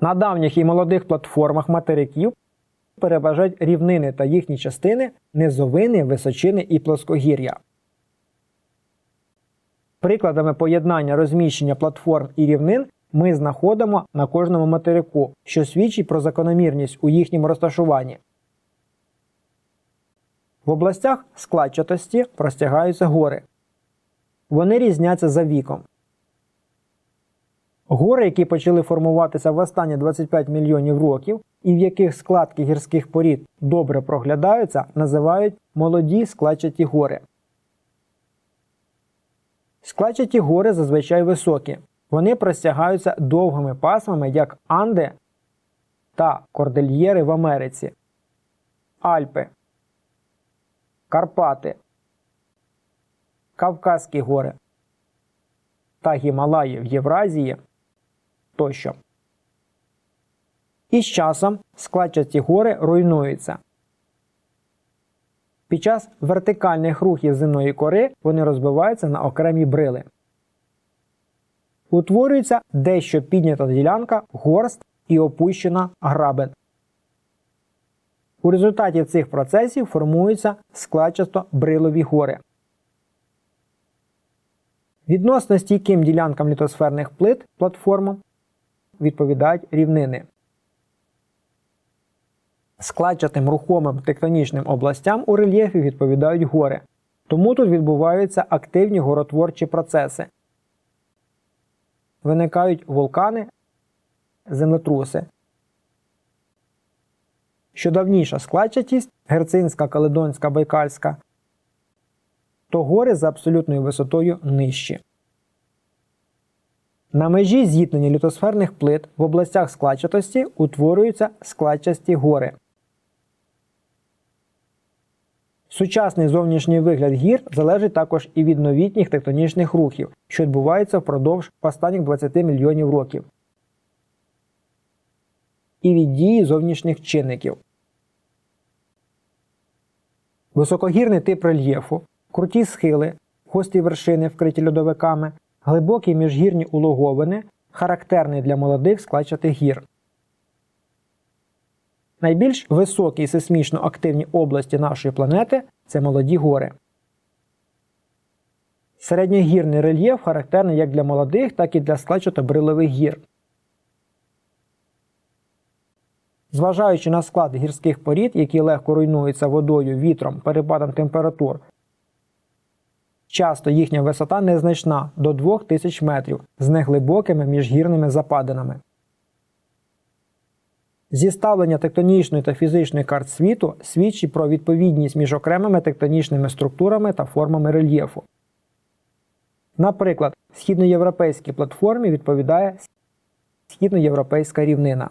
На давніх і молодих платформах материків переважають рівнини та їхні частини, низовини, височини і плоскогір'я. Прикладами поєднання розміщення платформ і рівнин ми знаходимо на кожному материку, що свідчить про закономірність у їхньому розташуванні. В областях складчатості простягаються гори. Вони різняться за віком. Гори, які почали формуватися в останні 25 мільйонів років і в яких складки гірських порід добре проглядаються, називають молоді складчаті гори. Складчаті гори зазвичай високі. Вони простягаються довгими пасмами, як Анди та Кордельєри в Америці, Альпи, Карпати, Кавказькі гори та Гімалаї в Євразії тощо. І з часом складчаті гори руйнуються. Під час вертикальних рухів земної кори вони розбиваються на окремі брили. Утворюється дещо піднята ділянка горст і опущена грабен. У результаті цих процесів формуються складчасто брилові гори. Відносно стійким ділянкам літосферних плит платформам відповідають рівнини. Складчатим рухомим тектонічним областям у рельєфі відповідають гори. Тому тут відбуваються активні горотворчі процеси. Виникають вулкани, землетруси. Що давніша складчатість герцинська, каледонська, байкальська, то гори за абсолютною висотою нижчі. На межі зіткнення літосферних плит в областях складчатості утворюються складчасті гори. Сучасний зовнішній вигляд гір залежить також і від новітніх тектонічних рухів, що відбуваються впродовж останніх 20 мільйонів років, і від дії зовнішніх чинників. Високогірний тип рельєфу, круті схили, гості вершини, вкриті льодовиками, глибокі міжгірні улоговини характерний для молодих складчатих гір. Найбільш високі і сейсмічно активні області нашої планети це молоді гори. Середньогірний рельєф характерний як для молодих, так і для складчато-брилових гір. Зважаючи на склад гірських порід, які легко руйнуються водою, вітром, перепадом температур, часто їхня висота незначна до 2000 метрів з неглибокими міжгірними западинами. Зіставлення тектонічної та фізичної карт світу свідчить про відповідність між окремими тектонічними структурами та формами рельєфу. Наприклад, східноєвропейській платформі відповідає східноєвропейська рівнина.